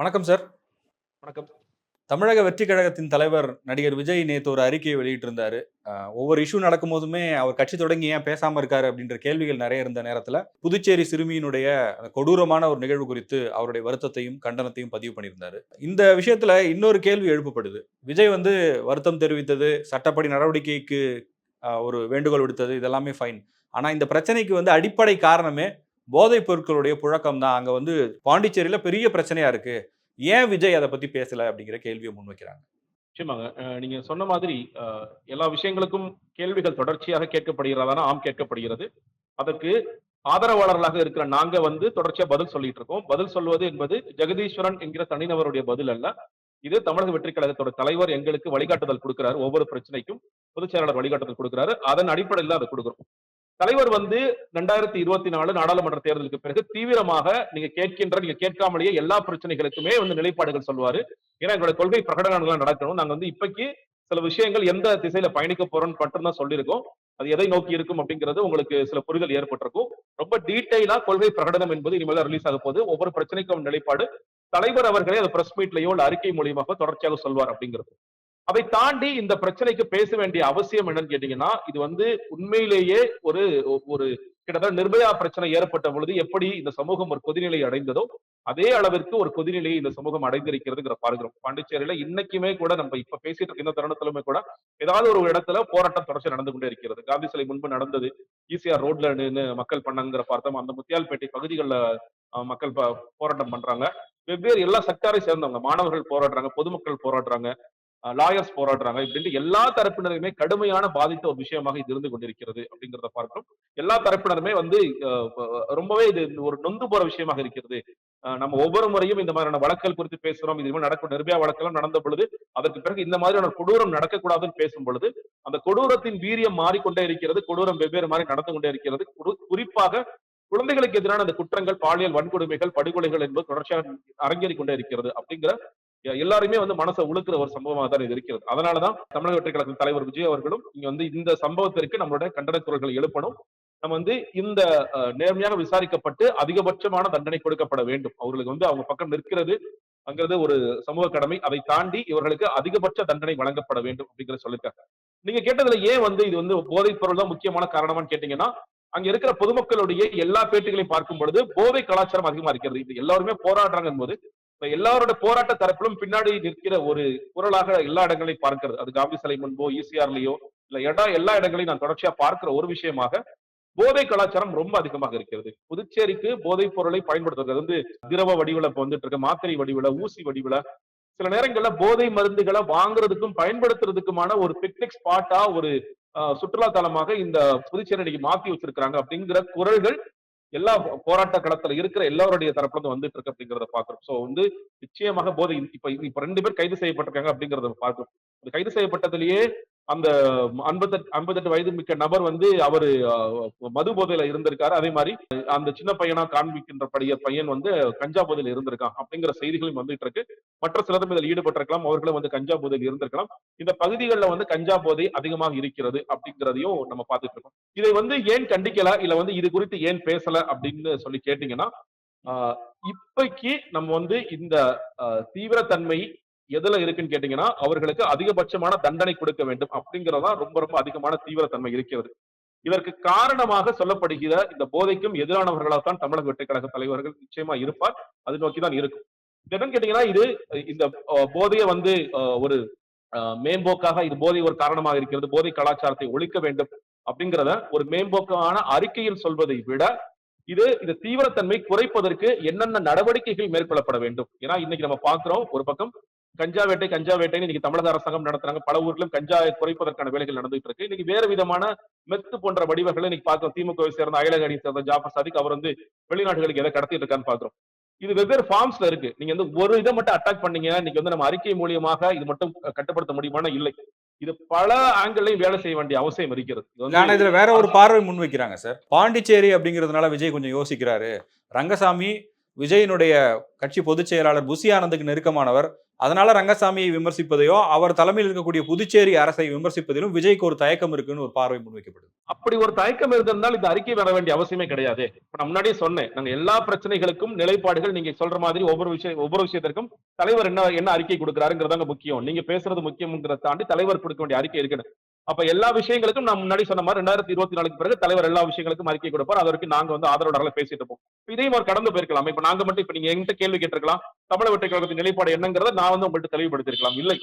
வணக்கம் சார் வணக்கம். தமிழக வெற்றி கழகத்தின் தலைவர் நடிகர் விஜய் நேத்து ஒரு அறிக்கையை வெளியிட்டிருந்தாரு. ஒவ்வொரு இஷ்யூ நடக்கும் போதுமே அவர் கட்சி தொடங்கி ஏன் பேசாம இருக்காரு அப்படின்ற கேள்விகள் நிறைய இருந்த நேரத்துல புதுச்சேரி சிறுமியினுடைய கொடூரமான ஒரு நிகழ்வு குறித்து அவருடைய வருத்தத்தையும் கண்டனத்தையும் பதிவு பண்ணியிருந்தாரு. இந்த விஷயத்துல இன்னொரு கேள்வி எழுப்பப்படுது. விஜய் வந்து வருத்தம் தெரிவித்தது சட்டப்படி நடவடிக்கைக்கு ஒரு வேண்டுகோள் விடுத்தது இதெல்லாமே ஃபைன் ஆனா இந்த பிரச்சனைக்கு வந்து அடிப்படை காரணமே போதைப் பொருட்களுடைய புழக்கம் தான். அங்க வந்து பாண்டிச்சேரியில பெரிய பிரச்சனையா இருக்கு. ஏன் விஜய் அதை பத்தி பேசல அப்படிங்கிற கேள்வியை முன்வைக்கிறாங்க நிச்சயமாங்க அஹ் நீங்க சொன்ன மாதிரி எல்லா விஷயங்களுக்கும் கேள்விகள் தொடர்ச்சியாக கேட்கப்படுகிறதான ஆம் கேட்கப்படுகிறது. அதற்கு ஆதரவாளர்களாக இருக்கிற நாங்க வந்து தொடர்ச்சியா பதில் சொல்லிட்டு இருக்கோம். பதில் சொல்வது என்பது ஜெகதீஸ்வரன் என்கிற தனிநபருடைய பதில் அல்ல. இது தமிழக வெற்றி கழகத்தோட தலைவர் எங்களுக்கு வழிகாட்டுதல் கொடுக்கிறாரு. ஒவ்வொரு பிரச்சனைக்கும் பொதுச் செயலாளர் வழிகாட்டுதல் கொடுக்கிறாரு. அதன் அடிப்படையில் அதை கொடுக்குறோம். தலைவர் வந்து ரெண்டாயிரத்தி இருபத்தி நாலு நாடாளுமன்ற தேர்தலுக்கு பிறகு தீவிரமாக நீங்க கேட்கின்ற நீங்க கேட்காமலேயே எல்லா பிரச்சனைகளுக்குமே வந்து நிலைப்பாடுகள் சொல்வாரு ஏன்னா எங்களோட கொள்கை பிரகடனங்கள் நடக்கணும். நாங்க வந்து இப்பைக்கு சில விஷயங்கள் எந்த திசையில பயணிக்க போறோம்னு மட்டும்தான் சொல்லியிருக்கோம். அது எதை நோக்கி இருக்கும் அப்படிங்கிறது உங்களுக்கு சில புரிதல் ஏற்பட்டிருக்கும். ரொம்ப டீட்டெயிலா கொள்கை பிரகடனம் என்பது இனிமேல் ரிலீஸ் ஆக போகுது. ஒவ்வொரு பிரச்சனைக்கும் நிலைப்பாடு. தலைவர் அவர்களே அதை பிரஸ் மீட்லயோ இல்ல அறிக்கை மூலியமாக தொடர்ச்சியாக சொல்வார் அப்படிங்கிறது. அதை தாண்டி இந்த பிரச்சனைக்கு பேச வேண்டிய அவசியம் என்னன்னு கேட்டீங்கன்னா இது வந்து உண்மையிலேயே ஒரு ஒரு கிட்டத்தட்ட நிர்பயா பிரச்சனை ஏற்பட்ட பொழுது எப்படி இந்த சமூகம் ஒரு கொதிநிலை அடைந்ததோ அதே அளவிற்கு ஒரு கொதிநிலையை இந்த சமூகம் அடைந்திருக்கிறதுங்கிற பார்க்கிறோம். பாண்டிச்சேரியில இன்னைக்குமே கூட நம்ம இப்ப பேசிட்டு இருக்க இந்த தருணத்திலுமே கூட ஏதாவது ஒரு இடத்துல போராட்டம் தொடர்ச்சி நடந்து கொண்டே இருக்கிறது. காந்தி சிலை முன்பு நடந்தது ஈசிஆர் ரோட்ல நின்று மக்கள் பண்ணங்கிற பார்த்தோம். அந்த முத்தியால்பேட்டை பகுதிகளில் மக்கள் போராட்டம் பண்றாங்க. வெவ்வேறு எல்லா செக்டாரை சேர்ந்தவங்க மாணவர்கள் போராடுறாங்க பொதுமக்கள் போராடுறாங்க. லாயர்ஸ் போராடுறாங்க. இப்படின்ட்டு எல்லா தரப்பினருமே கடுமையான பாதித்த ஒரு விஷயமாக இது இருந்து கொண்டிருக்கிறது அப்படிங்கிறத பார்க்கிறோம். எல்லா தரப்பினருமே வந்து ரொம்பவே இது ஒரு நொந்து போற விஷயமாக இருக்கிறது. நம்ம ஒவ்வொரு முறையும் இந்த மாதிரியான வழக்கல் குறித்து பேசுறோம். இது மாதிரி நடக்கும் நிர்பயா வழக்கெல்லாம் நடந்த பொழுது அதற்கு பிறகு இந்த மாதிரியான கொடூரம் நடக்கக்கூடாதுன்னு பேசும் பொழுது அந்த கொடூரத்தின் வீரியம் மாறிக்கொண்டே இருக்கிறது. கொடூரம் வெவ்வேறு மாதிரி நடந்து கொண்டே இருக்கிறது. குறிப்பாக குழந்தைகளுக்கு எதிரான அந்த குற்றங்கள் பாலியல் வன்கொடுமைகள் படுகொலைகள் என்பது தொடர்ச்சியாக அரங்கேறிக் கொண்டே இருக்கிறது அப்படிங்கிற எல்லாருமே வந்து மனசை உழுக்கிற ஒரு சம்பவமாக தான் இது இருக்கிறது. அதனாலதான் தமிழக வெற்றி கழகத்தின் தலைவர் விஜய் அவர்களும் இங்க வந்து இந்த சம்பவத்திற்கு நம்மளுடைய கண்டன குரல்களை எழுப்பணும். நம்ம வந்து இந்த நேர்மையாக விசாரிக்கப்பட்டு அதிகபட்சமான தண்டனை கொடுக்கப்பட வேண்டும். அவர்களுக்கு வந்து அவங்க பக்கம் நிற்கிறது அங்கிறது ஒரு சமூக கடமை. அதை தாண்டி இவர்களுக்கு அதிகபட்ச தண்டனை வழங்கப்பட வேண்டும் அப்படிங்கிற சொல்லியிருக்காங்க நீங்க கேட்டதுல ஏன் வந்து இது வந்து போதைப் பொருள் தான் முக்கியமான காரணமான்னு கேட்டீங்கன்னா அங்க இருக்கிற பொதுமக்களுடைய எல்லா பேட்டிகளையும் பார்க்கும் பொழுது போதை கலாச்சாரம் அதிகமா இருக்கிறது. இது எல்லாருமே போராடுறாங்க போது இப்ப எல்லாரோட போராட்ட தரப்பிலும் பின்னாடி நிற்கிற ஒரு குரலாக எல்லா இடங்களையும் பார்க்கிறது. அது காந்தி சிலை முன்போ ஈசிஆர்லயோ இல்ல இடம் எல்லா இடங்களையும் நான் தொடர்ச்சியா பார்க்கிற ஒரு விஷயமாக போதை கலாச்சாரம் ரொம்ப அதிகமாக இருக்கிறது. புதுச்சேரிக்கு போதைப் பொருளை பயன்படுத்துறது வந்து திரவ வடிவில இப்ப வந்துட்டு இருக்க. மாத்திரை வடிவில ஊசி வடிவில. சில நேரங்கள்ல போதை மருந்துகளை வாங்குறதுக்கும் பயன்படுத்துறதுக்குமான ஒரு பிக்னிக் ஸ்பாட்டா ஒரு சுற்றுலா தலமாக இந்த புதுச்சேரி மாத்தி வச்சிருக்கிறாங்க அப்படிங்கிற குரல்கள் எல்லா போராட்ட களத்துல இருக்கிற எல்லாருடைய தரப்புல இருந்து வந்துட்டு இருக்கு அப்படிங்கறத பாக்குறோம் சோ வந்து நிச்சயமாக போதை இப்ப இப்ப ரெண்டு பேர் கைது செய்யப்பட்டிருக்காங்க அப்படிங்கறத பாக்குறோம் கைது செய்யப்பட்டதிலேயே அந்த ஐம்பத்தெட்டு ஐம்பத்தெட்டு வயது மிக்க நபர் வந்து அவர் மது போதையில இருந்திருக்காரு. அதே மாதிரி அந்த சின்ன பையனா காண்பிக்கின்ற படிய பையன் வந்து கஞ்சா போதையில இருந்திருக்கான் அப்படிங்கிற செய்திகளும் வந்துட்டு இருக்கு. மற்ற சிலரும் இதில் ஈடுபட்டிருக்கலாம். அவர்களும் வந்து கஞ்சா போதையில் இருந்திருக்கலாம். இந்த பகுதிகளில் வந்து கஞ்சா போதை அதிகமாக இருக்கிறது அப்படிங்கிறதையும் நம்ம பார்த்துட்டு இருக்கோம். இதை வந்து ஏன் கண்டிக்கல? இல்ல வந்து இது குறித்து ஏன் பேசல? அப்படின்னு சொல்லி கேட்டீங்கன்னா இப்பைக்கு நம்ம வந்து இந்த தீவிரத்தன்மை எதுல இருக்குன்னு கேட்டீங்கன்னா அவர்களுக்கு அதிகபட்சமான தண்டனை கொடுக்க வேண்டும் அப்படிங்கறதா ரொம்ப ரொம்ப அதிகமான தீவிரத்தன்மை இருக்கிறது. இதற்கு காரணமாக சொல்லப்படுகிற இந்த போதைக்கும் எதிரானவர்களால் தான் தமிழக வெட்டுக்கழக கழக தலைவர்கள் நிச்சயமா இருப்பார். அது நோக்கிதான் இருக்கும். என்னன்னு கேட்டீங்கன்னா இது இந்த போதையை வந்து ஆஹ், ஒரு மேம்போக்காக இது போதை ஒரு காரணமாக இருக்கிறது. போதை கலாச்சாரத்தை ஒழிக்க வேண்டும் அப்படிங்கிறத ஒரு மேம்போக்கான அறிக்கையில் சொல்வதை விட இது இந்த தீவிரத்தன்மை குறைப்பதற்கு என்னென்ன நடவடிக்கைகள் மேற்கொள்ளப்பட வேண்டும்? ஏன்னா இன்னைக்கு நம்ம பாக்குறோம் ஒரு பக்கம் கஞ்சா வேட்டை கஞ்சா வேட்டைன்னு இன்னைக்கு தமிழக அரசாங்கம் நடத்துறாங்க. பல ஊர்களும் கஞ்சா குறைப்பதற்கான வேலைகள் நடந்துட்டு இருக்கு. இன்னைக்கு வேறு விதமான மெத்து போன்ற வடிவங்களை இன்னைக்கு பார்க்கிறோம். திமுகவை சேர்ந்த அயலக அணி சேர்ந்த ஜாஃபர் சாதிக் அவர் வந்து வெளிநாடுகளுக்கு எதை கடத்திட்டு இருக்கான்னு பாக்குறோம் இது வெவ்வேறு ஃபார்ம்ஸ்ல இருக்கு. நீங்க வந்து ஒரு இதை மட்டும் அட்டாக் பண்ணீங்க இன்னைக்கு வந்து நம்ம அறிக்கை மூலியமாக இது மட்டும் கட்டுப்படுத்த முடியுமானா இல்லை. இது பல ஆங்கிள்லையும் வேலை செய்ய வேண்டிய அவசியம் இருக்கிறது. ஆனா இதுல வேற ஒரு பார்வை முன்வைக்கிறாங்க சார். பாண்டிச்சேரி அப்படிங்கிறதுனால விஜய் கொஞ்சம் யோசிக்கிறாரு. ரங்கசாமி விஜயினுடைய கட்சி பொதுச் செயலாளர் புசி ஆனந்துக்கு நெருக்கமானவர். அதனால ரங்கசாமியை விமர்சிப்பதையோ அவர் தலைமையில் இருக்கக்கூடிய புதுச்சேரி அரசை விமர்சிப்பதிலும் விஜய்க்கு ஒரு தயக்கம் இருக்குன்னு ஒரு பார்வை முன்வைக்கப்படுது அப்படி ஒரு தயக்கம் இருந்திருந்தால் இந்த அறிக்கை வர வேண்டிய அவசியமே கிடையாது. இப்ப நான் முன்னாடியே சொன்னேன் நாங்க எல்லா பிரச்சனைகளுக்கும் நிலைப்பாடுகள் நீங்க சொல்ற மாதிரி ஒவ்வொரு விஷயம் ஒவ்வொரு விஷயத்திற்கும் தலைவர் என்ன என்ன அறிக்கை கொடுக்குறாருங்கிறதாங்க முக்கியம். நீங்க பேசுறது முக்கியம்ங்கிறத தாண்டி தலைவர் கொடுக்க வேண்டிய அறிக்கை இருக்கு அப்ப எல்லா விஷயங்களுக்கும் நான் முன்னாடி சொன்ன மாதிரி ரெண்டாயிரத்தி இருபத்தி நாலுக்கு பிறகு தலைவர் எல்லா விஷயங்களுக்கும் அறிக்கை கொடுப்பார். அதற்கு நாங்க வந்து ஆதரவாளர்களை பேசிட்டு இருப்போம். இதையும் அவர் கடந்து போயிருக்கலாம். இப்ப நாங்க மட்டும் இப்ப நீங்க எங்கிட்ட கேள்வி கேட்டிருக்கலாம். தமிழக வெற்றி கழகத்தின் நிலைப்பாடு என்னங்கிறத நான் வந்து உங்கள்கிட்ட தெளிவுபடுத்திருக்கலாம் இல்லை.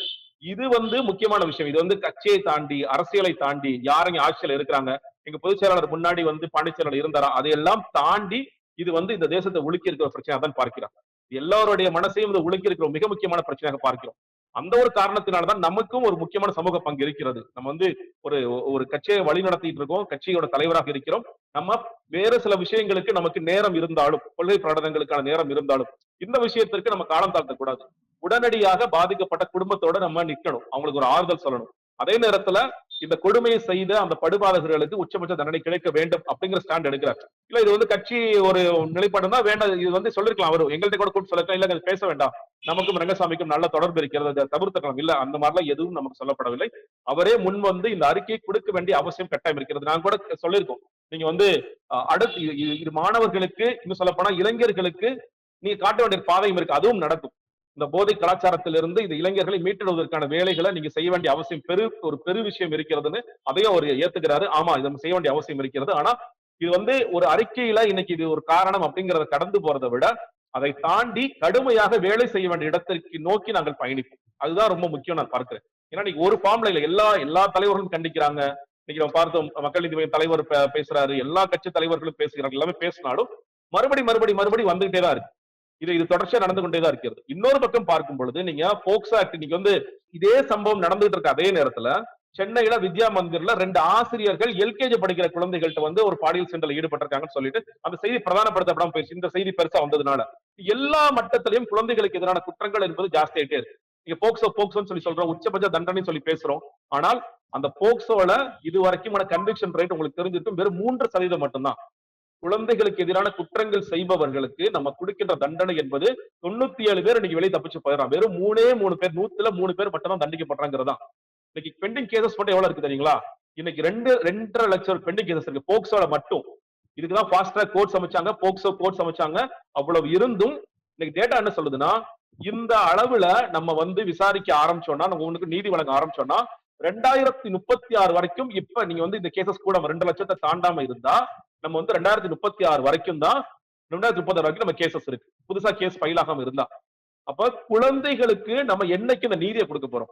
இது வந்து முக்கியமான விஷயம். இது வந்து கட்சியை தாண்டி அரசியலை தாண்டி யாருங்க ஆட்சியில இருக்கிறாங்க? எங்க பொதுச் செயலாளர் முன்னாடி வந்து பாண்டிச்சேரியில் இருந்தாரா? அதையெல்லாம் தாண்டி இது வந்து இந்த தேசத்தை உலுக்கி இருக்கிற பிரச்சனை தான் பார்க்கிறாங்க எல்லாருடைய மனசையும் இந்த உலுக்கி இருக்கிற மிக முக்கியமான பிரச்சனையாக பார்க்கிறோம். அந்த ஒரு காரணத்தினாலதான் நமக்கும் ஒரு முக்கியமான சமூக பங்கு இருக்கிறது. நம்ம வந்து ஒரு ஒரு கட்சியை வழி நடத்திட்டு இருக்கோம் கட்சியோட தலைவராக இருக்கிறோம். நம்ம வேறு சில விஷயங்களுக்கு நமக்கு நேரம் இருந்தாலும் கொள்கை பிரகடனங்களுக்கான நேரம் இருந்தாலும் இந்த விஷயத்திற்கு நம்ம காலம் தாழ்த்தக்கூடாது. உடனடியாக பாதிக்கப்பட்ட குடும்பத்தோட நம்ம நிக்கணும். அவங்களுக்கு ஒரு ஆறுதல் சொல்லணும். அதே நேரத்துல இந்த கொடுமையை செய்த அந்த படுபாதகர்களுக்கு உச்சபட்ச தண்டனை கிடைக்க வேண்டும் அப்படிங்கிற ஸ்டாண்ட் எடுக்கிறார். இல்ல இது வந்து கட்சி ஒரு நிலைப்பாடு தான் வேண்டாம் இது வந்து சொல்லிருக்கலாம் அவரு. எங்கள்கிட்ட கூட கூட்டு சொல்லிருக்கலாம் இல்ல பேச வேண்டாம். நமக்கும் ரங்கசாமிக்கும் நல்ல தொடர்பு இருக்கிறது தவிர்த்துக்கலாம் இல்ல அந்த மாதிரிலாம் எதுவும் நமக்கு சொல்லப்படவில்லை. அவரே முன் வந்து இந்த அறிக்கையை கொடுக்க வேண்டிய அவசியம் கட்டாயம் இருக்கிறது. நான் கூட சொல்லியிருக்கோம். நீங்க வந்து அடுத்து இது- மாணவர்களுக்கு இன்னும் சொல்லப்போனா இளைஞர்களுக்கு நீங்க காட்ட வேண்டிய பாதையும் இருக்கு. அதுவும் நடக்கும். இந்த போதை கலாச்சாரத்திலிருந்து இந்த இளைஞர்களை மீட்டெடுவதற்கான வேலைகளை நீங்க செய்ய வேண்டிய அவசியம் பெரு ஒரு பெரு விஷயம் இருக்கிறதுன்னு அதையும் அவர் ஏத்துக்கிறாரு. ஆமா இதை செய்ய வேண்டிய அவசியம் இருக்கிறது. ஆனா இது வந்து ஒரு அறிக்கையில இன்னைக்கு இது ஒரு காரணம் அப்படிங்கறத கடந்து போறதை விட அதை தாண்டி கடுமையாக வேலை செய்ய வேண்டிய இடத்திற்கு நோக்கி நாங்கள் பயணிப்போம். அதுதான் ரொம்ப முக்கியம் நான் பார்க்கிறேன். ஏன்னா நீங்க ஒரு ஃபார்ம்ல இல்ல எல்லா எல்லா தலைவர்களும் கண்டிக்கிறாங்க. இன்னைக்கு நம்ம பார்த்தோம் மக்கள் நீதி மையம் தலைவர் பேசுறாரு. எல்லா கட்சி தலைவர்களும் பேசுகிறாங்க எல்லாமே பேசினாலும் மறுபடி மறுபடி மறுபடி வந்துகிட்டே தான் இருக்கு. இது இது தொடர்ச்சியா நடந்து கொண்டே தான் இருக்கிறது. இன்னொரு பக்கம் பார்க்கும் பொழுது நீங்க போக்சோ ஆக்ட் இன்னைக்கு வந்து இதே சம்பவம் நடந்துகிட்டு இருக்க அதே நேரத்துல சென்னையில வித்யா மந்திர்ல ரெண்டு ஆசிரியர்கள் எல்கேஜி படிக்கிற குழந்தைகள்ட்ட வந்து ஒரு பாலியல் சென்றல ஈடுபட்டிருக்காங்கன்னு சொல்லிட்டு அந்த செய்தி பிரதானப்படுத்தப்படாம போயிடுச்சு இந்த செய்தி பெருசா வந்ததுனால. எல்லா மட்டத்திலையும் குழந்தைகளுக்கு எதிரான குற்றங்கள் என்பது ஜாஸ்தி ஆயிட்டே இருக்கு. நீங்க போக்சோ போக்சோன்னு சொல்லி சொல்றோம் உச்சபட்ச தண்டனை சொல்லி பேசுறோம். ஆனால் அந்த போக்சோல இது வரைக்குமான கன்விக்ஷன் ரேட் உங்களுக்கு தெரிஞ்சிருக்கும் வெறும் மூன்று சதவீதம் மட்டும்தான். குழந்தைகளுக்கு எதிரான குற்றங்கள் செய்பவர்களுக்கு நம்ம கொடுக்கின்ற தண்டனை என்பது தொண்ணூத்தி ஏழு பேர் இன்னைக்கு வெளியே தப்பிச்சு போயிடறான். வெறும் மூணே மூணு பேர் நூத்துல மூணு பேர் மட்டும் தான் தண்டிக்கப்படுறாங்கிறதா இன்னைக்கு பெண்டிங் கேசஸ் மட்டும் எவ்வளவு இருக்கு தெரியுங்களா? இன்னைக்கு ரெண்டு ரெண்டரை லட்சம் பெண்டிங் கேசஸ் இருக்கு. போக்சோட மட்டும். இதுக்குதான் ஃபாஸ்ட் ட்ராக் கோர்ட்ஸ் அமைச்சாங்க. போக்சோ கோர்ட் அமைச்சாங்க. அவ்வளவு இருந்தும் இன்னைக்கு டேட்டா என்ன சொல்லுதுன்னா இந்த அளவுல நம்ம வந்து விசாரிக்க ஆரம்பிச்சோம்னா நம்ம உங்களுக்கு நீதி வழங்க ஆரம்பிச்சோம்னா ரெண்டாயிரத்தி முப்பத்தி ஆறு வரைக்கும் இப்ப நீங்க வந்து இந்த கேசஸ் கூட ரெண்டு லட்சத்தை தாண்டாம இருந்தா நம்ம வந்து ரெண்டாயிரத்தி முப்பத்தி ஆறு வரைக்கும் தான் ரெண்டாயிரத்தி முப்பத்தி வரைக்கும் நம்ம கேசஸ் இருக்கு. புதுசா கேஸ் ஃபைல் ஆகாம இருந்தா. அப்ப குழந்தைகளுக்கு நம்ம என்னைக்கு இந்த நீதியை கொடுக்க போறோம்?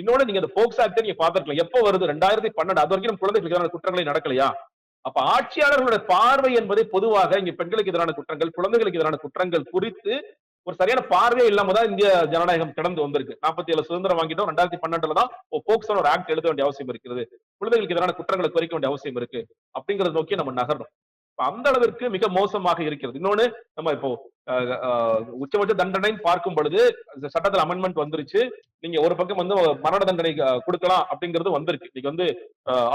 இன்னொன்னு நீங்க இந்த போக்ஸ் ஆக்ட் நீங்க பாத்துருக்கலாம் எப்ப வருது? ரெண்டாயிரத்தி பன்னெண்டு அது வரைக்கும் குழந்தைகளுக்கு குற்றங்களை நடக்கலையா? அப்ப ஆட்சியாளர்களுடைய பார்வை என்பதை பொதுவாக இங்க பெண்களுக்கு எதிரான குற்றங்கள் குழந்தைகளுக்கு எதிரான குற்றங்கள் குறித்து ஒரு சரியான பார்வையே இல்லாம தான் இந்திய ஜனநாயகம் கடந்து வந்திருக்கு. நாற்பத்தி ஏழு சுதந்திரம் வாங்கிட்டோம். ரெண்டாயிரத்தி பன்னெண்டுல தான் போக்சோன்னு ஒரு ஆக்ட் எழுத வேண்டிய அவசியம் இருக்கிறது. குழந்தைகளுக்கு எதிரான குற்றங்களை குறைக்க வேண்டிய அவசியம் இருக்கு. அப்படிங்கறத நோக்கி நம்ம நகரணும். அந்த அளவிற்கு மிக மோசமாக இருக்கிறது. இன்னொன்னு நம்ம இப்போ உச்சபட்ச தண்டனை பார்க்கும் பொழுது சட்டத்தில் அமெண்ட்மெண்ட் வந்துருச்சு. நீங்க ஒரு பக்கம் வந்து மரண தண்டனை கொடுக்கலாம் அப்படிங்கிறது வந்திருக்கு. இன்னைக்கு வந்து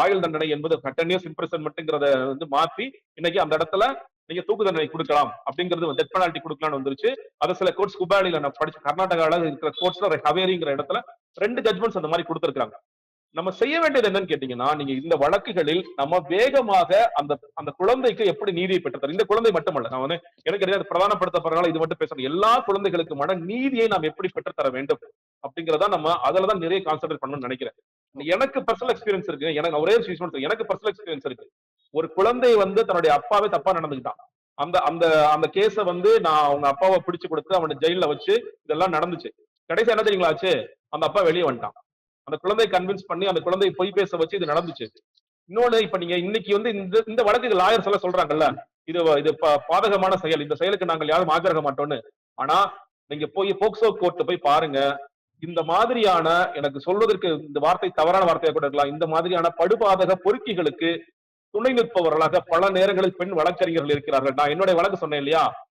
ஆயுள் தண்டனை என்பது டென் இயர்ஸ் இம்ப்ரெஷன்மெண்ட்ங்கிறத வந்து மாத்தி இன்னைக்கு அந்த இடத்துல நீங்க தூக்கு தண்டனை கொடுக்கலாம் அப்படிங்கிறது டெத் பெனால்ட்டி கொடுக்கலாம்னு வந்துருச்சு. அதை சில கோர்ட்ஸ் குபாலில நான் படிச்சு கர்நாடகால இருக்கிற கோர்ட்ஸ்ல ஹவேரிங்கிற இடத்துல ரெண்டு ஜட்மெண்ட்ஸ் அந்த மாதிரி கொடுத்துருக்காங்க நம்ம செய்ய வேண்டியது என்னன்னு கேட்டீங்கன்னா நீங்க இந்த வழக்குகளில் நம்ம வேகமாக அந்த அந்த குழந்தைக்கு எப்படி நீதியை பெற்றுத்தரும் இந்த குழந்தை மட்டுமல்ல நான் வந்து எனக்கு தெரியாது பிரதானப்படுத்தப்படுறதுனால இது மட்டும் பேசுறேன் எல்லா குழந்தைகளுக்குமான நீதியை நாம் எப்படி பெற்றுத்தர வேண்டும்? அப்படிங்கிறதா நம்ம அதுலதான் நிறைய கான்சென்ட்ரேட் பண்ணணும்னு நினைக்கிறேன். எனக்கு பர்சனல் எக்ஸ்பீரியன்ஸ் இருக்கு. எனக்கு ஒரே ஒரு விஷயம் எனக்கு பர்சனல் எக்ஸ்பீரியன்ஸ் இருக்கு. ஒரு குழந்தை வந்து தன்னுடைய அப்பாவே தப்பா நடந்துக்கிட்டான். அந்த அந்த அந்த கேஸ வந்து நான் அவங்க அப்பாவை பிடிச்சு கொடுத்து அவனை ஜெயில வச்சு இதெல்லாம் நடந்துச்சு. கடைசி என்ன தெரியுங்களா ஆச்சு? அந்த அப்பா வெளியே வந்துட்டான். அந்த குழந்தையை கன்வின்ஸ் பண்ணி அந்த குழந்தையை பொய் பேச வச்சு இது நடந்துச்சு. இன்னொன்னு இப்ப நீங்க இன்னைக்கு வந்து இந்த இந்த வழக்கு லாயர்ஸ் எல்லாம் சொல்றாங்கல்ல இது இது பா- பாதகமான செயல். இந்த செயலுக்கு நாங்கள் யாரும் ஆஜராக மாட்டோம்னு. ஆனா நீங்க போய் போக்சோ கோர்ட்டு போய் பாருங்க இந்த மாதிரியான எனக்கு சொல்வதற்கு இந்த வார்த்தை தவறான வார்த்தையா கூட இருக்கலாம். இந்த மாதிரியான படுபாதக பொறுக்கிகளுக்கு துணை நிற்பவர்களாக பல நேரங்களில் பெண் வழக்கறிஞர்கள் இருக்கிறார்கள். நான் என்னுடைய வழக்கு சொன்னேன் இல்லையா?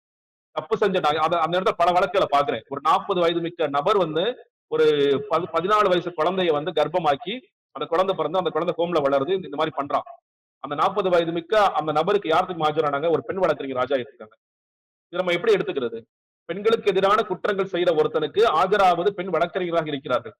தப்பு செஞ்ச நான் அந்த இடத்துல பல வழக்குகளை பாக்குறேன் ஒரு நாற்பது வயது மிக்க நபர் வந்து ஒரு பதி- பதினாலு வயசு குழந்தைய வந்து கர்ப்பமாக்கி அந்த குழந்தை பிறந்து அந்த குழந்தை ஹோம்ல வளருது இந்த மாதிரி பண்றான். அந்த நாற்பது வயது மிக்க அந்த நபருக்கு யாருக்கு ஆஜரானாங்க ஒரு பெண் வழக்கறிஞர் ராஜா இருக்காங்க. இது நம்ம எப்படி எடுத்துக்கிறது? பெண்களுக்கு எதிரான குற்றங்கள் செய்யற ஒருத்தனுக்கு ஆஜராவது பெண் வழக்கறிஞராக இருக்கிறார்கள்.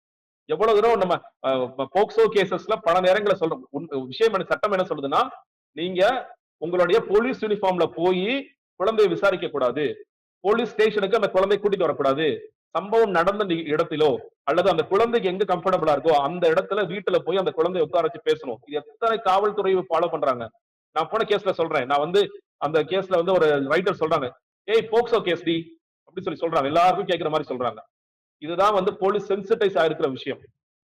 எவ்வளவு தூரம் நம்ம போக்சோ கேசஸ்ல பல நேரங்களை சொல்றோம். விஷயம் என்ன சட்டம் என்ன சொல்லுதுன்னா நீங்க உங்களுடைய போலீஸ் யூனிஃபார்ம்ல போய் குழந்தையை விசாரிக்க கூடாது போலீஸ் ஸ்டேஷனுக்கு அந்த குழந்தை கூட்டிட்டு வரக்கூடாது. சம்பவம் நடந்த இடத்திலோ அல்லது அந்த குழந்தைக்கு எங்க கம்ஃபர்டபுளா இருக்கோ அந்த இடத்துல வீட்டுல போய் அந்த குழந்தைய உட்கார வச்சு பேசணும். இது எத்தனை காவல்துறை ஃபாலோ பண்றாங்க? நான் போன கேஸ்ல சொல்றேன். நான் வந்து அந்த கேஸ்ல வந்து ஒரு ரைட்டர் சொல்றாங்க. ஏய் போக்சோ கேஸ் டி அப்படின்னு சொல்லி சொல்றாங்க. எல்லாருக்கும் கேட்கிற மாதிரி சொல்றாங்க. இதுதான் வந்து போலீஸ் சென்சிட்டைஸ் ஆயிருக்கிற விஷயம்.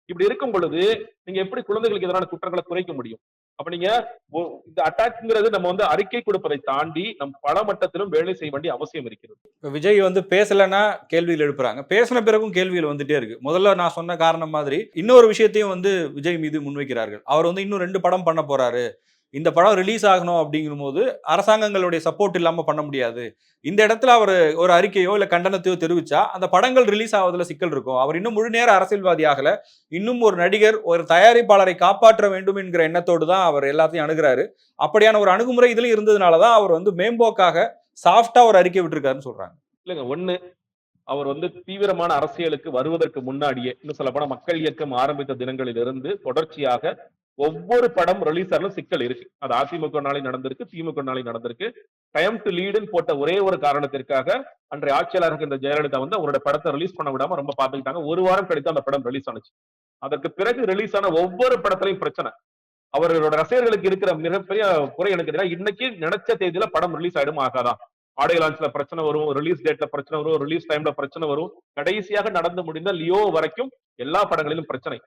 இப்படி இருக்கும் பொழுது நீங்க எப்படி குழந்தைகளுக்கு எதிரான குற்றங்களை குறைக்க முடியும்? அப்ப நீங்க இந்த அட்டாக்ங்கிறது நம்ம வந்து அறிக்கை கொடுப்பதை தாண்டி நம் பல மட்டத்திலும் வேலை செய்ய வேண்டிய அவசியம் இருக்கிறது. விஜய் வந்து பேசலன்னா கேள்விகள் எழுப்புறாங்க. பேசின பிறகும் கேள்விகள் வந்துட்டே இருக்கு. முதல்ல நான் சொன்ன காரணம் மாதிரி இன்னொரு விஷயத்தையும் வந்து விஜய் மீது முன்வைக்கிறார்கள். அவர் வந்து இன்னும் ரெண்டு படம் பண்ண போறாரு. இந்த படம் ரிலீஸ் ஆகணும் அப்படிங்கும்போது அரசாங்கங்களுடைய சப்போர்ட் இல்லாம பண்ண முடியாது. இந்த இடத்துல அவர் ஒரு அறிக்கையோ இல்ல கண்டனத்தையோ தெரிவிச்சா அந்த படங்கள் ரிலீஸ் ஆவதுல சிக்கல் இருக்கும். அவர் இன்னும் முழு நேர அரசியல்வாதி ஆகல. இன்னும் ஒரு நடிகர் ஒரு தயாரிப்பாளரை காப்பாற்ற வேண்டும் என்கிற எண்ணத்தோடு தான் அவர் எல்லாத்தையும் அணுகிறாரு. அப்படியான ஒரு அணுகுமுறை இதுலயும் இருந்ததுனால தான் அவர் வந்து மேம்போக்காக சாஃப்டா ஒரு அறிக்கை விட்டுருக்காருன்னு சொல்றாங்க. இல்லைங்க ஒன்று அவர் வந்து தீவிரமான அரசியலுக்கு வருவதற்கு முன்னாடியே இன்னும் சொல்ல போனா மக்கள் இயக்கம் ஆரம்பித்த தினங்களிலிருந்து தொடர்ச்சியாக ஒவ்வொரு படம் ரிலீஸ் ஆனாலும் சிக்கல் இருக்கு. அது அதிமுக நாளை நடந்திருக்கு திமுக நாளை நடந்திருக்கு. டைம் டு லீடுன்னு போட்ட ஒரே ஒரு காரணத்திற்காக அன்றைய ஆட்சியாளருக்கு இந்த ஜெயலலிதா வந்து அவரோட படத்தை ரிலீஸ் பண்ண விடாம ரொம்ப பாத்துக்கிட்டாங்க. ஒரு வாரம் கழித்து அந்த படம் ரிலீஸ் ஆனிச்சு. அதற்கு பிறகு ரிலீஸ் ஆன ஒவ்வொரு படத்திலையும் பிரச்சனை. அவர்களோட ரசிகர்களுக்கு இருக்கிற மிகப்பெரிய குறை எனக்கு இன்னைக்கு நினைச்ச தேதியில படம் ரிலீஸ் ஆயிடும் ஆகாதான் ஆடியோ லான்ச்ல பிரச்சனை வரும் ரிலீஸ் டேட்ல பிரச்சனை வரும் ரிலீஸ் டைம்ல பிரச்சனை வரும். கடைசியாக நடந்து முடிந்த லியோ வரைக்கும் எல்லா படங்களிலும் பிரச்சனை.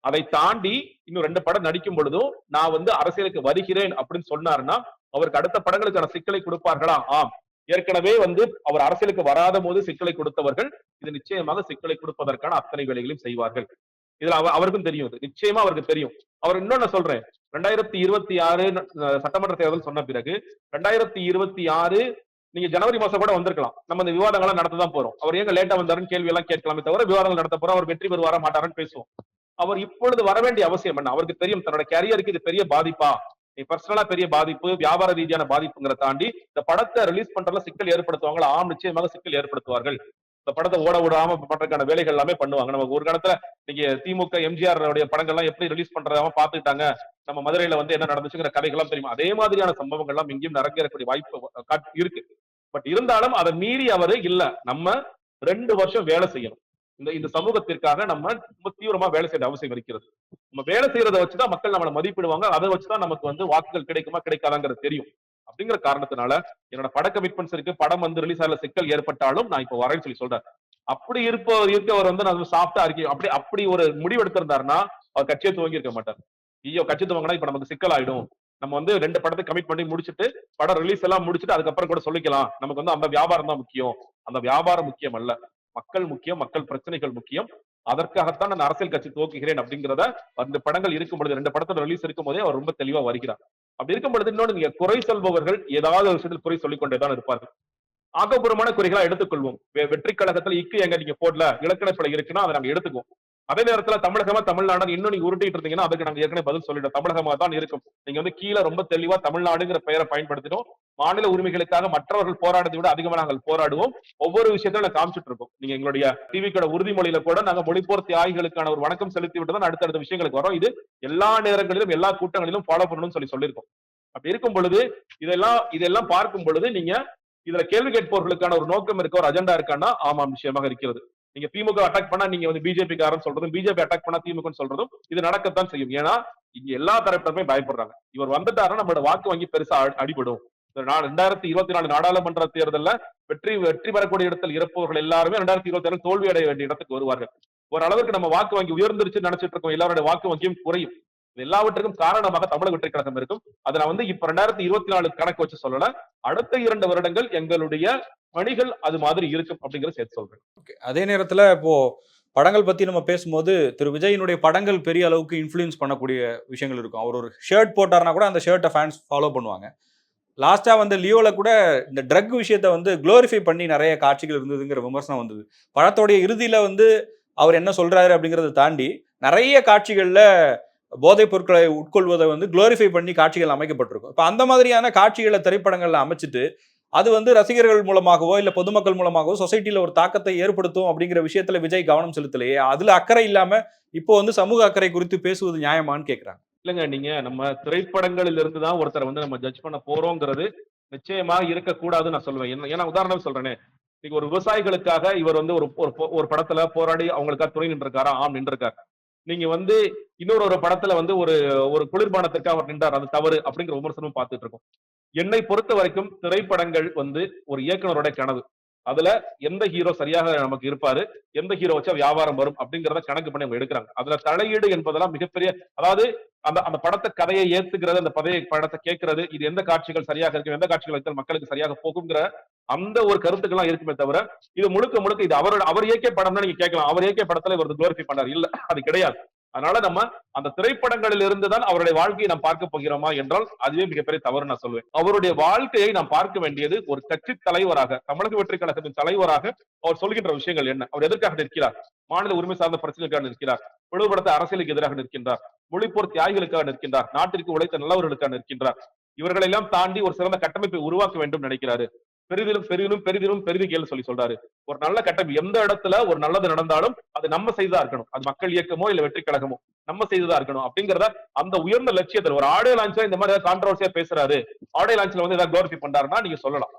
அதை தாண்டி இன்னும் ரெண்டு படம் நடிக்கும் பொழுதும் நான் வந்து அரசியலுக்கு வருகிறேன் அப்படின்னு சொன்னாருன்னா அவருக்கு அடுத்த படங்களுக்கான சிக்கலை கொடுப்பார்களா? ஆம். ஏற்கனவே வந்து அவர் அரசியலுக்கு வராத போது சிக்கலை கொடுத்தவர்கள் இது நிச்சயமாக சிக்கலை கொடுப்பதற்கான அத்தனை வேலைகளையும் செய்வார்கள். இதுல அவ- அவருக்கும் தெரியும் இது. நிச்சயமா அவருக்கு தெரியும். அவர் இன்னொன்னு சொல்றேன். ரெண்டாயிரத்தி இருபத்தி ஆறு சட்டமன்ற தேர்தல் சொன்ன பிறகு ரெண்டாயிரத்தி இருபத்தி ஆறு நீங்க ஜனவரி மாசம் கூட வந்திருக்கலாம். நம்ம இந்த விவாதங்களை நடத்த தான் போறோம். அவர் ஏங்க லேட்டா வந்தாருன்னு கேள்வி எல்லாம் கேட்கலாமே தவிர விவாதங்கள் நடத்த போறோம். அவர் வெற்றி பெறுவாரா மாட்டாருன்னு பேசுவோம். அவர் இப்பொழுது வர வேண்டிய அவசியம் என்ன? அவருக்கு தெரியும் தன்னோட கேரியருக்கு இது பெரிய பாதிப்பா? நீ பர்சனலா பெரிய பாதிப்பு வியாபார ரீதியான பாதிப்புங்கிற தாண்டி இந்த படத்தை ரிலீஸ் பண்றதுல சிக்கல் ஏற்படுத்துவாங்களா? ஆம் நிச்சயமாக சிக்கல் ஏற்படுத்துவார்கள். இந்த படத்தை ஓட விடாம பண்றதுக்கான வேலைகள் எல்லாமே பண்ணுவாங்க. நமக்கு ஒரு காலத்துல நீங்க திமுக எம்ஜிஆர் உடைய படங்கள்லாம் எப்படி ரிலீஸ் பண்றதாம பாத்துக்கிட்டாங்க நம்ம மதுரையில வந்து என்ன நடந்துச்சுங்கிற கதைகள்லாம் தெரியும். அதே மாதிரியான சம்பவங்கள் எல்லாம் இங்கேயும் நடக்கக்கூடிய வாய்ப்பு இருக்கு. பட் இருந்தாலும் அதை மீறி அவரு இல்ல. நம்ம ரெண்டு வருஷம் வேலை செய்யணும். இந்த இந்த சமூகத்திற்காக நம்ம ரொம்ப தீவிரமா வேலை செய்ய அவசியம் இருக்கிறது. நம்ம வேலை செய்யறத வச்சுதான் மக்கள் நம்மளை மதிப்பிடுவாங்க. அதை வச்சுதான் நமக்கு வந்து வாக்குகள் கிடைக்குமா கிடைக்காதாங்கிறது தெரியும். அப்படிங்கிற காரணத்தினால என்னோட பட கமிட்மெண்ட்ஸ் இருக்கு. படம் வந்து ரிலீஸ் ஆகல சிக்கல் ஏற்பட்டாலும் நான் இப்போ வரேன்னு சொல்லி சொல்றேன். அப்படி இருப்பவர் இருக்கவர் வந்து நான் சாஃப்டா இருக்கேன். அப்படி அப்படி ஒரு முடிவு எடுத்திருந்தாருன்னா அவர் கட்சியை துவங்கி இருக்க மாட்டார். ஐயோ கட்சி துவங்கினா இப்ப நமக்கு சிக்கல் ஆயிடும். நம்ம வந்து ரெண்டு படத்தை கமிட் பண்ணி முடிச்சுட்டு படம் ரிலீஸ் எல்லாம் முடிச்சுட்டு அதுக்கப்புறம் கூட சொல்லிக்கலாம். நமக்கு வந்து அந்த வியாபாரம் தான் முக்கியம். அந்த வியாபாரம் முக்கியம் அல்ல. மக்கள் முக்கியம் மக்கள் பிரச்சனைகள் முக்கியம். அதற்காகத்தான் நான் அரசியல் கட்சி துவக்குகிறேன் அப்படிங்கிறத அந்த படங்கள் இருக்கும் பொழுது ரெண்டு படத்தோட ரிலீஸ் இருக்கும் போதே அவர் ரொம்ப தெளிவா வருகிறார். அப்படி இருக்கும் பொழுது இன்னொன்று நீங்க குறை சொல்பவர்கள் ஏதாவது ஒரு விஷயத்தில் குறை சொல்லிக் கொண்டேதான் இருப்பார்கள். ஆக்கப்பூர்வமான குறைகளா எடுத்துக்கொள்வோம். வெ- வெற்றி கழகத்துல இக்கு எங்க நீங்க போடல இலக்கண பிழை இருக்குன்னா அதை நாங்க எடுத்துக்குவோம். அதே நேரத்துல தமிழகமா தமிழ்நாடு இன்னும் நீங்க உருட்டிட்டு இருந்தீங்கன்னா அதுக்கு நாங்க ஏற்கனவே பதில் சொல்லிட்டோம். தமிழகமா தான் இருக்கும். நீங்க வந்து கீழே ரொம்ப தெளிவா தமிழ்நாடுங்கிற பெயரை பயன்படுத்தினோம் மாநில உரிமைகளுக்காக மற்றவர்கள் போராடுறதை விட அதிகமா நாங்கள் போராடுவோம். ஒவ்வொரு விஷயத்தையும் நாங்க காமிச்சிட்டு இருக்கோம். நீங்க எங்களுடைய டிவிக்கோட உறுதிமொழியில கூட நாங்க மொழிப்போர் தியாகிகளுக்கான ஒரு வணக்கம் செலுத்தி விட்டு தான் அடுத்தடுத்த விஷயங்களுக்கு வரோம். இது எல்லா நேரங்களிலும் எல்லா கூட்டங்களிலும் ஃபாலோ பண்ணணும்னு சொல்லி சொல்லியிருக்கோம். அப்படி இருக்கும் பொழுது இதெல்லாம் இதெல்லாம் பார்க்கும் பொழுது நீங்க இதுல கேள்வி கேட்பவர்களுக்கான ஒரு நோக்கம் இருக்க ஒரு அஜெண்டா இருக்கான்னா ஆமாம் நிச்சயமாக இருக்கிறது. நீங்க திமுக அட்டாக் பண்ணா நீங்க வந்து பிஜேபி காரன் சொல்றதும் பிஜேபி அட்டாக் பண்ணா திமுக சொல்றதும் இது நடக்கத்தான் செய்யும். ஏன்னா இங்க எல்லா தரப்பினருமே பயப்படுறாங்க. இவர் வந்துட்டாருன்னா நம்மளோட வாக்கு வங்கி பெருசா அடிபடும். நா- ரெண்டாயிரத்தி இருபத்தி நாலு நாடாளுமன்ற தேர்தலில் வெற்றி வெற்றி பெறக்கூடிய இடத்தில் இருப்பவர்கள் எல்லாருமே ரெண்டாயிரத்தி இருபத்தி ஆறு தோல்வி அடைய வேண்டிய இடத்துக்கு வருவார்கள். ஓரளவுக்கு நம்ம வாக்கு வங்கி உயர்ந்துருச்சு நினைச்சிட்டு இருக்கோம் எல்லாருடைய வாக்கு வங்கியும் குறையும். எல்லாவற்றுக்கும் காரணமாக தமிழக வெற்றி கழகம் இருக்கும். அதை நான் வந்து இப்ப ரெண்டாயிரத்தி இருபத்தி நாலு கணக்கு வச்சு சொல்லல. அடுத்த இரண்டு வருடங்கள் எங்களுடைய பணிகள் அது மாதிரி இருக்கும் அப்படிங்கறத சேர்த்து சொல்றேன். அதே நேரத்துல இப்போ படங்கள் பத்தி நம்ம பேசும்போது திரு விஜயினுடைய படங்கள் பெரிய அளவுக்கு இன்ஃப்ளூயன்ஸ் பண்ணக்கூடிய விஷயங்கள் இருக்கும். அவர் ஒரு ஷர்ட் போட்டார்னா கூட அந்த ஷர்ட்டை ஃபேன்ஸ் ஃபாலோ பண்ணுவாங்க. லாஸ்டா வந்து லியோல கூட இந்த ட்ரக் விஷயத்த வந்து குளோரிஃபை பண்ணி நிறைய காட்சிகள் இருந்ததுங்கிற விமர்சனம் வந்தது. படத்தோடைய இறுதியில வந்து அவர் என்ன சொல்றாரு அப்படிங்கறத தாண்டி நிறைய காட்சிகள்ல போதைப் பொருட்களை உட்கொள்வதை வந்து குளோரிஃபை பண்ணி காட்சிகள் அமைக்கப்பட்டிருக்கும். இப்போ அந்த மாதிரியான காட்சிகளை திரைப்படங்களில் அமைச்சிட்டு அது வந்து ரசிகர்கள் மூலமாகவோ இல்லை பொதுமக்கள் மூலமாகவோ சொசைட்டியில் ஒரு தாக்கத்தை ஏற்படுத்தும் அப்படிங்கிற விஷயத்தில் விஜய் கவனம் செலுத்தலையே. அதில் அக்கறை இல்லாமல் இப்போ வந்து சமூக அக்கறை குறித்து பேசுவது நியாயமான்னு கேட்குறாங்க இல்லைங்க நீங்க நம்ம திரைப்படங்களில் இருந்து தான் ஒருத்தரை வந்து நம்ம ஜட்ஜ் பண்ண போறோங்கிறது நிச்சயமா இருக்கக்கூடாதுன்னு நான் சொல்லுவேன். ஏன்னா உதாரணம் சொல்றேனே இன்னைக்கு ஒரு விவசாயிகளுக்காக இவர் வந்து ஒரு ஒரு படத்தில் படத்துல போராடி அவங்களுக்காக துணை நின்றுருக்காரா? ஆம் நின்றுருக்காரு. நீங்க வந்து இன்னொரு ஒரு படத்துல வந்து ஒரு ஒரு குளிர்பானத்திற்காக அவர் நின்றார். அது தவறு அப்படிங்கிற விமர்சனமும் பார்த்துட்டு இருக்கோம். என்னை பொறுத்த வரைக்கும் திரைப்படங்கள் வந்து ஒரு இயக்குனருடைய கனவு. அதுல எந்த ஹீரோ சரியாக நமக்கு இருப்பாரு எந்த ஹீரோ வச்சா வியாபாரம் வரும் அப்படிங்கிறத கணக்கு பண்ணி அவங்க எடுக்கிறாங்க. அதுல தலையீடு என்பதெல்லாம் மிகப்பெரிய அதாவது அந்த அந்த படத்தை கதையை ஏத்துக்கிறது அந்த பதையை படத்தை கேட்கறது இது எந்த காட்சிகள் சரியாக இருக்கும் எந்த காட்சிகள் வைத்தால் மக்களுக்கு சரியாக போகுங்கிற அந்த ஒரு கருத்துக்கெல்லாம் இருக்குமே தவிர இது முழுக்க முழுக்க இது அவரோட அவர் இயக்கிய படம்னு நீங்க கேட்கலாம். அவர் இயக்கிய படத்துல இவர் குளோரிஃபை பண்ணார். இல்ல அது கிடையாது. அதனால நம்ம அந்த திரைப்படங்களில் இருந்துதான் அவருடைய வாழ்க்கையை நாம் பார்க்க போகிறோமா என்றால் அதுவே மிகப்பெரிய தவறு நான் சொல்வேன். அவருடைய வாழ்க்கையை நாம் பார்க்க வேண்டியது ஒரு கட்சி தலைவராக தமிழக வெற்றி கழகத்தின் தலைவராக அவர் சொல்கின்ற விஷயங்கள் என்ன? அவர் எதற்காக நிற்கிறார்? மாநில உரிமை சார்ந்த பிரச்சனைக்காக நிற்கிறார். பிளவுபடுத்த அரசியலுக்கு எதிராக நிற்கின்றார். மொழிப்போர் தியாகிகளுக்காக நிற்கின்றார். நாட்டிற்கு உழைத்த நல்லவர்களுக்காக நிற்கின்றார். இவர்களெல்லாம் தாண்டி ஒரு சிறந்த கட்டமைப்பை உருவாக்க வேண்டும் நினைக்கிறாரு. பெரிதிலும் பெரிதிலும் பெரிதிலும் பெரிது சொல்லி சொல்றாரு. ஒரு நல்ல கட்டம் எந்த இடத்துல ஒரு நல்லது நடந்தாலும் அது நம்ம செய்ததா இருக்கணும். அது மக்கள் இயக்கமோ இல்ல வெற்றி கழகமோ. நம்ம செய்ததா இருக்கணும். அப்படிங்கறத அந்த உயர்ந்த லட்சியத்துல ஒரு ஆடியோ லான்ச்ல இந்த மாதிரி கான்ட்ரவர்சியா பேசுறாரு. ஆடியோ லான்ச்ல வந்து ஏதாவது குளோரிஃபை பண்றாருன்னா நீங்க சொல்லலாம்.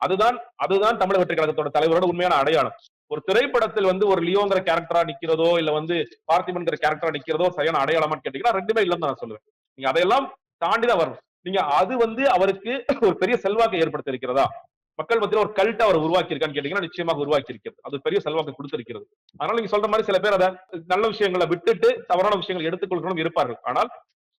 அதுதான் அதுதான் தமிழக வெற்றி கழகத்தோட தலைவரோட உண்மையான அடையாளம். ஒரு திரைப்படத்தில் வந்து ஒரு லியோங்கிற கேரக்டரா நிக்கிறதோ இல்ல வந்து பார்த்திபன்கிற கேரக்டரா நிக்கிறதோ சரியான அடையாளமான்னு கேட்டீங்கன்னா ரெண்டுமே இல்லைன்னு நான் சொல்லுவேன். நீங்க அதையெல்லாம் தாண்டிதான் வரணும். நீங்க அது வந்து அவருக்கு ஒரு பெரிய செல்வாக்கை ஏற்படுத்தி இருக்கிறதா? மக்கள் மத்தியில் ஒரு கல்ட்டை அவர் உருவாக்கி இருக்கான்னு கேட்டீங்கன்னா நிச்சயமாக உருவாக்கி இருக்கிறது அது பெரிய செல்வாக்கு கொடுத்திருக்கிறது. அதனால நீங்க சொல்ற மாதிரி சில பேர் அதை நல்ல விஷயங்களை விட்டுட்டு தவறான விஷயங்களை எடுத்துக்கொள்கிறோம் இருப்பார்கள். ஆனால்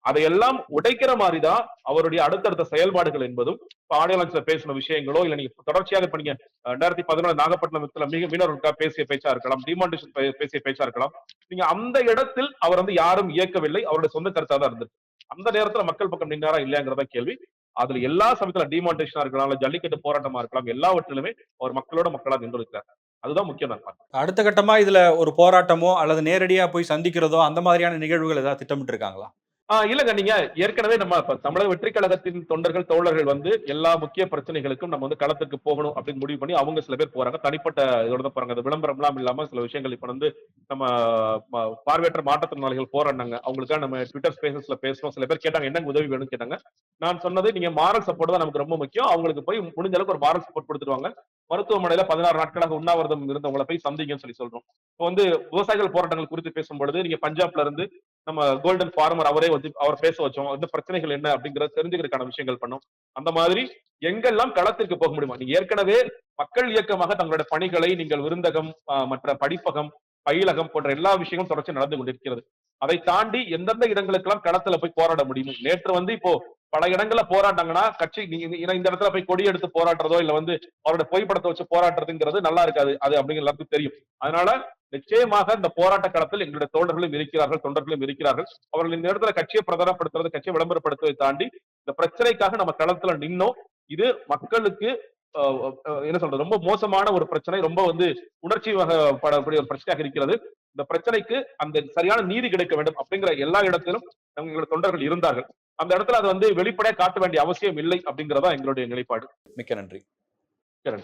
அதையெல்லாம் உடைக்கிற மாதிரி தான் அவருடைய அடுத்தடுத்த செயல்பாடுகள் என்பதும் இப்ப பேசின விஷயங்களோ இல்ல நீங்க தொடர்ச்சியாக இப்ப நீங்க ரெண்டாயிரத்தி பதினொன்று நாகப்பட்டினத்துல மிக மீனவர்களுக்காக பேசிய பேச்சா இருக்கலாம் டிமாண்டேஷன் பேசிய பேச்சா இருக்கலாம் நீங்க அந்த இடத்தில் அவர் வந்து யாரும் இயக்கவில்லை அவருடைய சொந்த கருத்தா தான் இருந்தது அந்த நேரத்துல மக்கள் பக்கம் நின்னாரா இல்லையாங்கிறத கேள்வி. அதுல எல்லா சமயத்துல டிமான்டேஷனா இருக்கலாம் இல்ல ஜல்லிக்கட்டு போராட்டமா இருக்கலாம் எல்லாவற்றிலுமே அவர் மக்களோட மக்களா நின்றிருக்கிறார் அதுதான் முக்கியம் நான் அடுத்த கட்டமா இதுல ஒரு போராட்டமோ அல்லது நேரடியா போய் சந்திக்கிறதோ அந்த மாதிரியான நிகழ்வுகள் ஏதாவது திட்டமிட்டு இருக்காங்களா இல்லங்க நீங்க ஏற்கனவே நம்ம இப்ப தமிழக வெற்றி கழகத்தின் தொண்டர்கள் தோழர்கள் வந்து எல்லா முக்கிய பிரச்சனைகளுக்கும் நம்ம வந்து களத்துக்கு போகணும் அப்படின்னு முடிவு பண்ணி அவங்க சில பேர் போறாங்க. தனிப்பட்ட இதோட தான் போறாங்க. அந்த விளம்பரம்லாம் இல்லாம சில விஷயங்கள் இப்ப வந்து நம்ம பார்வையற்ற மாற்றுத்திறனாளிகள் போறாங்க அவங்களுக்காக நம்ம ட்விட்டர் ஸ்பேசஸ்ல பேசுறோம். சில பேர் கேட்டாங்க என்ன உதவி வேணும்னு? கேட்டாங்க. நான் சொன்னது நீங்க மாரல் சப்போர்ட் தான் நமக்கு ரொம்ப முக்கியம். அவங்களுக்கு போய் முடிஞ்ச அளவுக்கு ஒரு மாரல் சப்போர்ட் கொடுத்துருவாங்க மருத்துவமனையில பதினாறு நாட்களாக உண்ணாவிரதம் இருந்தவங்களை போய் சந்திங்கன்னு சொல்லி சொல்றோம். இப்போ வந்து விவசாயிகள் போராட்டங்கள் குறித்து பேசும்பொழுது நீங்க பஞ்சாப்ல இருந்து நம்ம கோல்டன் ஃபார்மர் அவரே வந்து அவர் பேச வச்சோம். இந்த பிரச்சனைகள் என்ன அப்படிங்கறத தெரிஞ்சுக்கிறதுக்கான விஷயங்கள் பண்ணோம். அந்த மாதிரி எங்கெல்லாம் களத்திற்கு போக முடியுமா? நீங்க ஏற்கனவே மக்கள் இயக்கமாக தங்களுடைய பணிகளை நீங்கள் விருந்தகம் ஆஹ், மற்ற படிப்பகம் பயிலகம் போன்ற எல்லா விஷயங்களும் தொடர்ச்சி நடந்து கொண்டிருக்கிறது. அதை தாண்டி எந்தெந்த இடங்களுக்கெல்லாம் களத்துல போய் போராட முடியும்? நேற்று வந்து இப்போ பல இடங்கள்ல போராட்டாங்கன்னா கட்சி நீங்க இந்த- இடத்துல போய் கொடி எடுத்து போராடுறதோ இல்ல வந்து அவரோட புகைப்படத்தை வச்சு போராடுறதுங்கிறது நல்லா இருக்காது. அது அப்படிங்கிற எல்லாத்துக்கும் தெரியும். அதனால நிச்சயமாக இந்த போராட்ட களத்தில் எங்களுடைய தோழர்களும் இருக்கிறார்கள் தொண்டர்களும் இருக்கிறார்கள். அவர்கள் இந்த இடத்துல கட்சியை பிரதானப்படுத்துறது கட்சியை விளம்பரப்படுத்துவதை தாண்டி இந்த பிரச்சனைக்காக நம்ம களத்துல நின்னோம். இது மக்களுக்கு என்ன சொல்றது ரொம்ப மோசமான ஒரு பிரச்சனை ரொம்ப வந்து உணர்ச்சி வகப்படக்கூடிய ஒரு பிரச்சனையாக இருக்கிறது. இந்த பிரச்சனைக்கு அந்த சரியான நீதி கிடைக்க வேண்டும் அப்படிங்கிற எல்லா இடத்திலும் எங்களுடைய தொண்டர்கள் இருந்தார்கள். அந்த இடத்துல அது வந்து வெளிப்படையா காட்ட வேண்டிய அவசியம் இல்லை அப்படிங்கறதா எங்களுடைய நிலைப்பாடு. மிக்க நன்றி. கிரண்